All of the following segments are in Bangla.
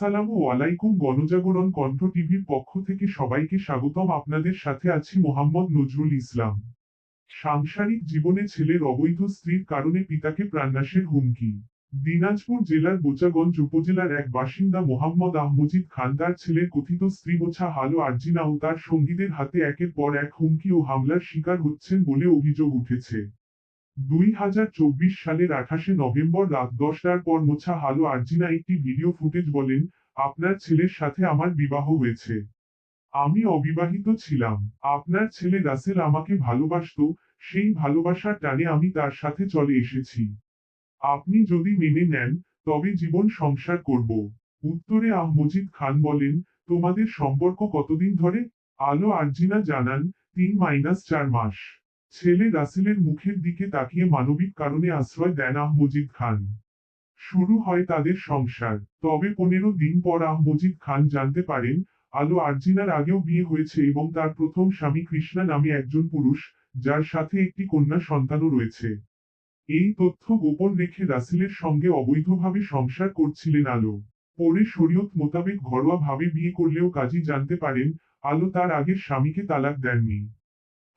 আসসালামু আলাইকুম গণজাগরণ কণ্ঠ টিভির পক্ষ থেকে সবাইকে স্বাগতম। আপনাদের সাথে আছি মোহাম্মদ নজরুল ইসলাম। সাংসারিক জীবনে ছেলের অবৈধ স্ত্রীর কারণে পিতাকে প্রাণনাশের হুমকি। দিনাজপুর জেলার বোচাগঞ্জ উপজেলার এক বাসিন্দা মোহাম্মদ আহমজিদ খান তার ছেলের কথিত স্ত্রী মোছা হালো আর্জিনা ও তার সঙ্গীদের হাতে একের পর এক হুমকি ও হামলার শিকার হচ্ছেন বলে অভিযোগ উঠেছে। দুই হাজার চব্বিশ সালের আঠাশে নভেম্বর রাত দশটার পর মোছা হালো আর্জিনা একটি ভিডিও ফুটেজ বলেন, আপনার ছেলের সাথে আমার বিবাহ হয়েছে। আমি অবিবাহিত ছিলাম। আপনার ছেলে রাসেল আমাকে ভালোবাসতো, সেই ভালোবাসার টানে আমি তার সাথে চলে এসেছি। আপনি যদি মেনে নেন, তবে জীবন সংসার করব। উত্তরে আহমজিদ খান বলেন, তোমাদের সম্পর্ক কতদিন ধরে? আলো আর্জিনা জানান, তিন মাইনাস চার মাস। ছেলে রাসেলের মুখের দিকে তাকিয়ে মানবিক কারণে আশ্রয় দেন আহমজিদ খান। শুরু হয় তাদের সংসার। তবে পনেরো দিন পর আহমজিদ খান জানতে পারেন, আলো আর্জিনার আগেও বিয়ে হয়েছে এবং তার প্রথম স্বামী কৃষ্ণা নামে একজন পুরুষ, যার সাথে একটি কন্যা সন্তানও রয়েছে। এই তথ্য গোপন রেখে রাসেলের সঙ্গে অবৈধভাবে সংসার করছিলেন আলো। পরে শরীয়ত মোতাবেক ঘরোয়া ভাবে বিয়ে করলেও কাজী জানতে পারেন, আলো তার আগের স্বামীকে তালাক দেননি।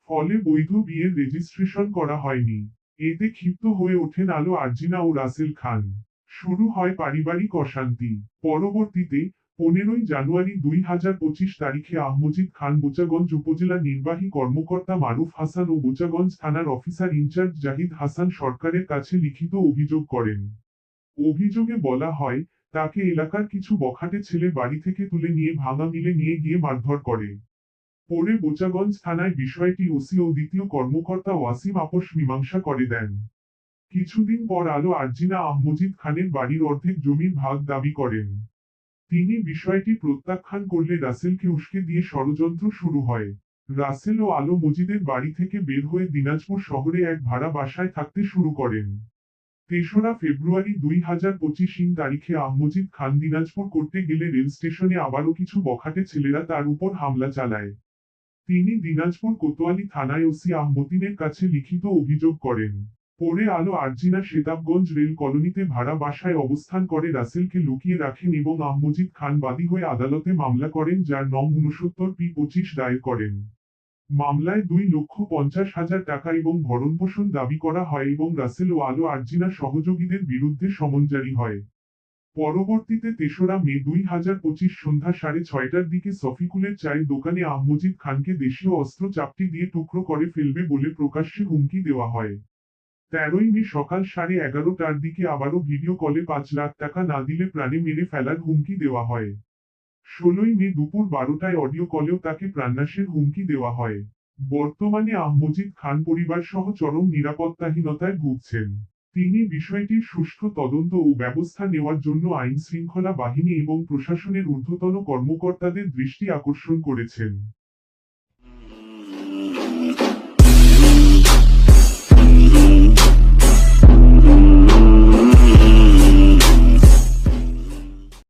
ফলে বৈধ বিয়ের রেজিস্ট্রেশন করা হয়নি। এতে ক্ষিপ্ত হয়ে ওঠেন আলো আর্জিনা ও রাসেল খান। শুরু হয় পারিবারিক অশান্তি। পরবর্তীতে, পনেরোই জানুয়ারি দুই হাজার পঁচিশ তারিখে আহমজিদ খান বোচাগঞ্জ উপজেলা নির্বাহী কর্মকর্তা মারুফ হাসান ও বোচাগঞ্জ থানার অফিসার ইনচার্জ জাহিদ হাসান সরকারের কাছে লিখিত অভিযোগ করেন। অভিযোগে বলা হয়, তাকে এলাকার কিছু বখাটে ছেলে বাড়ি থেকে তুলে নিয়ে ভাঙা মিলে নিয়ে গিয়ে মারধর করে। পরে বোচাগঞ্জ থানায় বিষয়টি ওসি ও দ্বিতীয় কর্মকর্তা ওয়াসিম আপোষ মীমাংসা করে দেন। কিছুদিন পর আলো আর্জিনা আহমজিদ খানের বাড়ির অর্ধেক জমির ভাগ দাবি করেন। তিনি বিষয়টি প্রত্যাখ্যান করলে রাসেলকে উস্কে দিয়ে ষড়যন্ত্র শুরু হয়। রাসেল ও আলো মজিদের বাড়ি থেকে বের হয়ে দিনাজপুর শহরে এক ভাড়া বাসায় থাকতে শুরু করেন। তেসরা ফেব্রুয়ারি দুই হাজার পঁচিশ ইং তারিখে আহমজিদ খান দিনাজপুর করতে গেলে রেল স্টেশনে আবারও কিছু বখাটে ছেলেরা তার উপর হামলা চালায়। তিনি দিনাজপুর কোতোয়ালি থানায় ওসি আহমতিনের কাছে লিখিত অভিযোগ করেন। পরে আলো আর্জিনা শেতাবগঞ্জ রেল কলোনিতে ভাড়া বাসায় অবস্থান করে রাসেলকে লুকিয়ে রাখেন এবং আহমজিদ খান বাদী হয়ে আদালতে মামলা করেন, যার নং উনসত্তর পি পঁচিশ দায়ের করেন। মামলায় দুই লক্ষ পঞ্চাশ হাজার টাকা এবং ভরণপোষণ দাবি করা হয় এবং রাসেল ও আলো আর্জিনা সহযোগীদের বিরুদ্ধে সমন জারি হয়। পরবর্তীতে তেসরা মে দুই হাজার পঁচিশ সন্ধ্যা সাড়ে ছয়টার দিকে সফিকুলের চায়ের দোকানে আহমজিদ খানকে দেশীয় অস্ত্র চাপটি দিয়ে টুকরো করে ফেলবে বলে প্রকাশ্যে হুমকি দেওয়া হয়। তেরোই মে সকাল সাড়ে এগারোটার দিকে আবারও ভিডিও কলে পাঁচ লাখ টাকা না দিলে প্রাণে মেরে ফেলার হুমকি দেওয়া হয়। ষোলোই মে দুপুর বারোটায় অডিও কলেও তাকে প্রাণনাশের হুমকি দেওয়া হয়। বর্তমানে আহমজিদ খান পরিবার সহ চরম নিরাপত্তাহীনতায় ভুগছেন। তিনি বিষয়টির সুষ্ঠু তদন্ত ও ব্যবস্থা নেওয়ার জন্য আইন শৃঙ্খলা বাহিনী এবং প্রশাসনের ঊর্ধ্বতন কর্মকর্তাদের দৃষ্টি আকর্ষণ করেছেন।